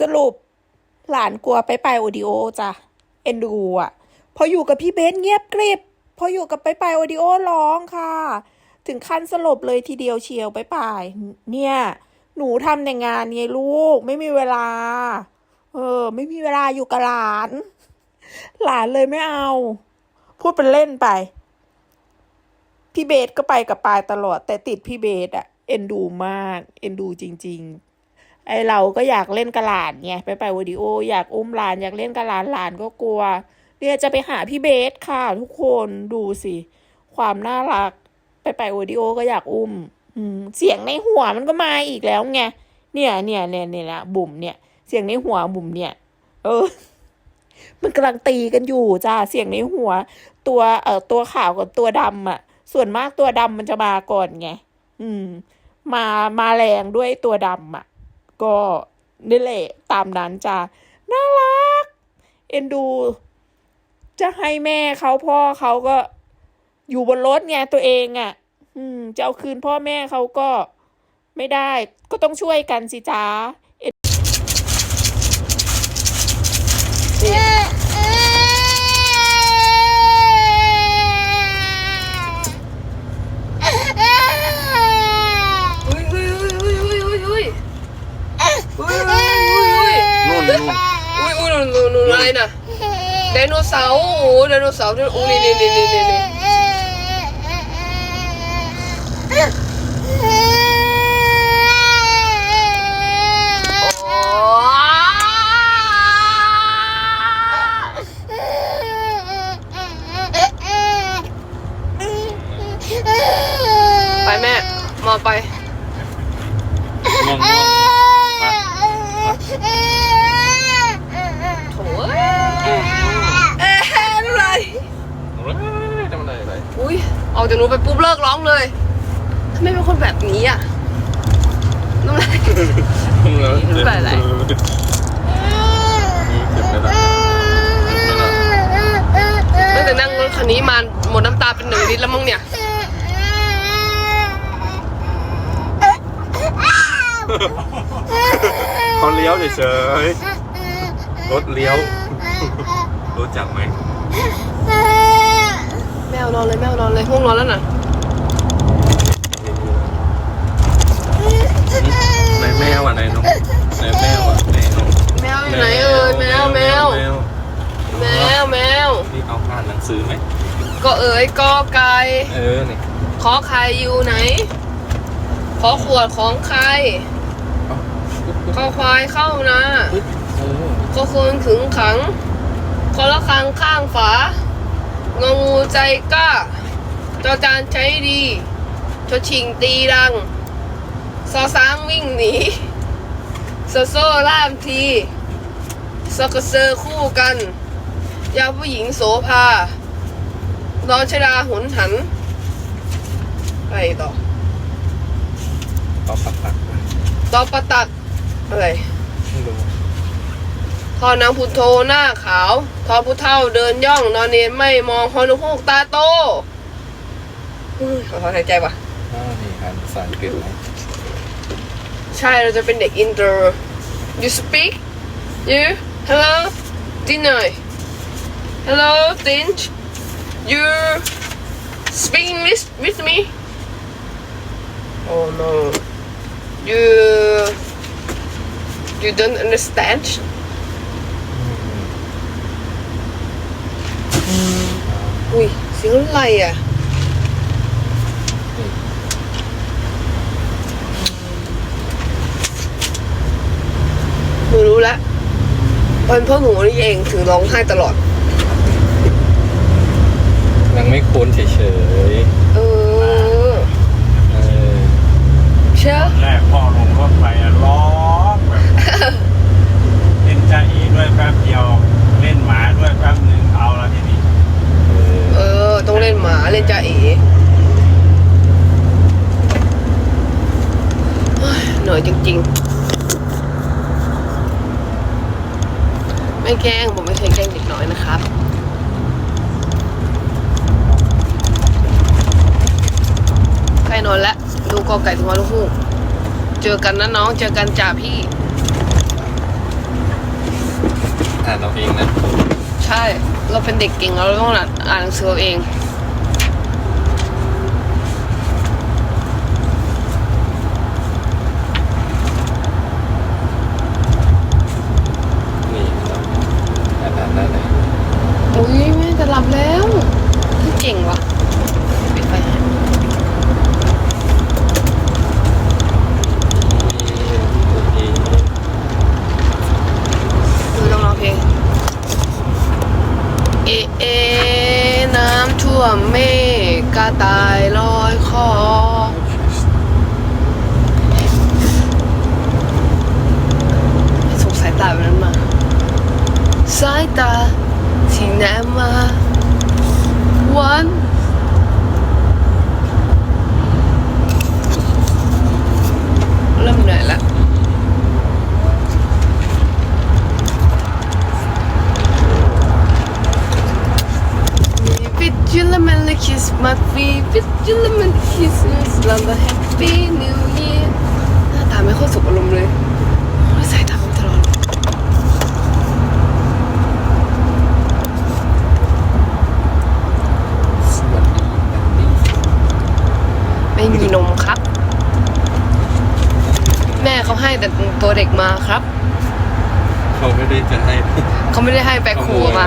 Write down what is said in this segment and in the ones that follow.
สรุปหลานกลัวไปไปโอดิโอจ้ะเอ็นดูอะ พออยู่กับพี่เบสเงียบกริบ พออยู่กับไปไปโอดิโอร้องค่ะ ถึงขั้นสลบเลยทีเดียวเชียวไปไปเนี่ย หนูทำแต่งานไงลูก ไม่มีเวลา เออ ไม่มีเวลาอยู่กับหลาน หลานเลยไม่เอา พูดเป็นเล่นไป พี่เบสก็ไปกับปายตลอด แต่ติดพี่เบสอะเอ็นดูมาก เอ็นดูจริง ๆ ไอเราก็อยากเล่นกับหลานไงไปไปวิดีโอ อยากอุ้มหลานอยากเล่นกับหลานหลานก็กลัวเนี่ยจะไปหาพี่เบสค่ะ ทุกคนดูสิ ความน่ารัก ไปไปวิดีโอก็อยากอุ้มอืมเสียงในหัวมันก็มาอีกแล้วไงเนี่ยเนี่ยเนี่ยเนี่ยนะบุ๋มเนี่ย เสียงในหัวบุ๋มเนี่ย เออ มันกำลังตีกันอยู่จ้าเสียงในหัว ตัวเอ่อตัวขาวกับตัวดำอะ ส่วนมากตัวดำมันจะมาก่อนไงอืม มามาแรงด้วยตัวดำอะ ก็นี่แหละตามนั้นจ้าน่ารัก เอ็นดู จะให้แม่เขาพ่อเขาก็อยู่บนรถไงตัวเองอะ อืมจะเอาคืนพ่อแม่เขาก็ไม่ได้ ก็ต้องช่วยกันสิจ้า อะไรน่ะไดโนเสาร์โอ้โหไดโนเสาร์นี่โอ้นี่นี่นี่นี่นี่นี่โอ้ไปแม่มาไปง่วงง่วงมา โถ่เอ้ยเอ๊ะอะไรทำอะไรอะไรอุ้ยออกจากหนูไปปุ๊บเลิกร้องเลยทำไมเป็นคนแบบนี้อะน้ำลายเจ็บไม่เป็นไรเจ็บไหมล่ะไหมล่ะตั้งแต่นั่งรถคันนี้มาหมดน้ำตาเป็นหนึ่งลิตรแล้วมั้งเนี่ยเขาเลี้ยวเฉยๆ รถเลี้ยว รู้จักไหมแมวนอนเลยแมวนอนเลยง่วงนอนแล้วน่ะไหนแมวอะไหนน้องไหนแมวอะไหนน้องแมวอยู่ไหนเอ่ยแมวแมวแมวแมวแมวนี่เอาอ่านหนังสือไหมก็เอ๋ยกอไก่เออนี่ขอไข่อยู่ไหน ขอขวดของใครเอาขอควายเข้านะ ปึ๊บเออขอคนขึงขังขอละครังข้างฝางองูใจกล้าจอจานใช้ดีชดชิงตีดังซอซ้างวิ่งหนีโซโซ่ล่ามทีสกเซอร์คู่กัน ยาผู้หญิงโสภานอนชดาหุนหันไปต่อต่อปักปักตอประตักอะไรไม่รู้ ทอนางพุทโธหน้าขาว ทอผู้เท่าเดินย่อง นอนเนียนไม่มองฮอนุฮูกตาโตอุ้ยขอถอนหายใจว่ะอ่านี่อ่านภาษาอังกฤษไหมใช่เราจะเป็นเด็กอินเตอร์ you speak you hello ดินหน่อย hello ดิน you speak English with me oh no you you don't understand อุ้ยเสียงอะไรอะหนูรู้แล้ววันพ่อหนูนี่เองถึงร้องไห้ตลอดยังไม่คุ้นเฉยเออๆเออเชื่อแรกพ่อลงรถไปอะร้องแบบเล่นจ้าอีด้วยแป๊บเดียว เล่นหมาด้วยแป๊บหนึ่งเอาแล้วทีนี้ เออ เออ ต้องเล่น หมาเล่นจ่าเอ๋เฮ้ยเหนื่อยจริง ๆ ไม่แกล้งผมไม่เคยแกล้งเด็กน้อยนะครับใกล้นอนแล้วดูกอไก่ถึงวันลูกฮูกเจอกันนะน้องเจอกันจ่าพี่อ่านเอาเองนะ ใช่ เราเป็นเด็กเก่งเราต้องอ่านหนังสือเอาเอง นี่ครับอ่านอ่านได้เลย อุ้ยแม่จะหลับแล้วเก่งว่ะปิดไฟให้ดูต้องร้องเพลง เอเอ น้ำท่ วมเมฆกระต่ายลอยคอ สงสายตาแบบนั้นมา สายตาที่แนบมาวันเริ่มเหนื่อยแล้วมีวิจุลมันและคริสต์มาสวีวิจุลมันคริสต์มาสแล้ว ก็แฮปปี้นิวเยียร์หน้าตาไม่ค่อยสบอารมณ์เลยสายตามันตลอดสวัสดีแอนดี้ไม่มีนมครับ แม่เขาให้แต่ตัวเด็กมาครับ เขาไม่ได้จะให้ เขาไม่ได้ให้แบคคูมา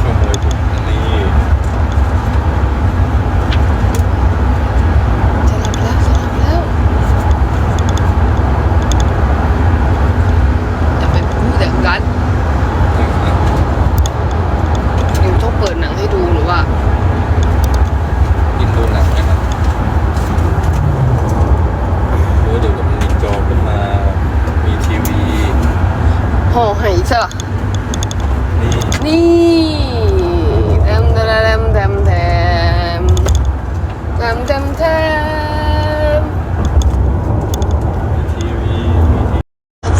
ขโมยถุงอันนี้ จะหลับแล้วจะหลับแล้วจะไปพูดแต่กัน นะครับ อยู่ต้องเปิดหนังให้ดูหรือว่า กินดูหนังนะครับโอ้เดี๋ยวมันมีจอขึ้นมา มีทีวี ห่อไหใช่ปะ นี่ นี่แทมแทมแทมแทมแทมแทมแทม มีทีวีมีที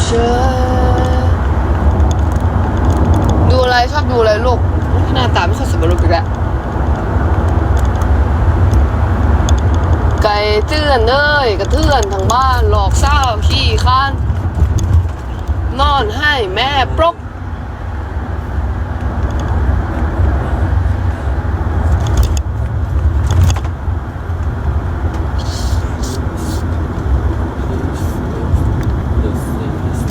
เชื่อดูอะไรชอบดูอะไรลูกหน้าตาไม่ค่อยสมบูรณ์อีกแล้ว ไก่เตื อนเอ้ยกระเทือนทางบ้านหลอกเศร้าขี้ข้านนอนให้แม่ปลก เดอะซีรีส์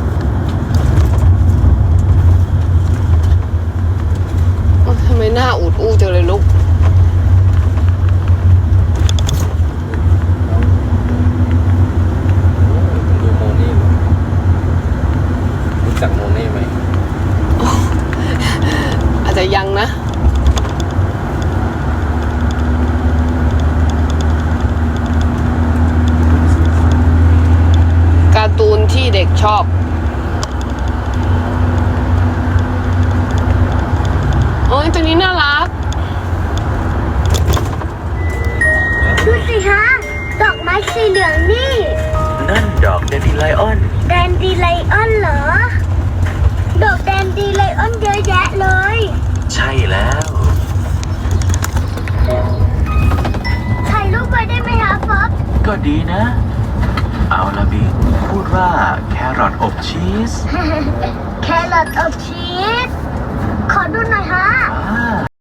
ทำไมหน้าอูดอู้จังเลยลูก ดูโมนี่เหรอรู้จักโมนี่ไหม อา จจะยังนะ การ์ตูนที่เด็กชอบโอ้ยตัวนี้น่ารักดูสิฮะดอกไม้สีเหลืองนี่ นั่นดอกเดนิไลออน แดนดีไลออนเหรอ ดอกแดนดีไลออนเยอะแยะเลย ใช่แล้ว ถ่ายรูปไว้ได้ไหมฮะฟอบก็ดีนะ เอาละบิงพูดว่าแครอทอบชีส แครอทอบชีส ขอดูหน่อยฮะ อ่า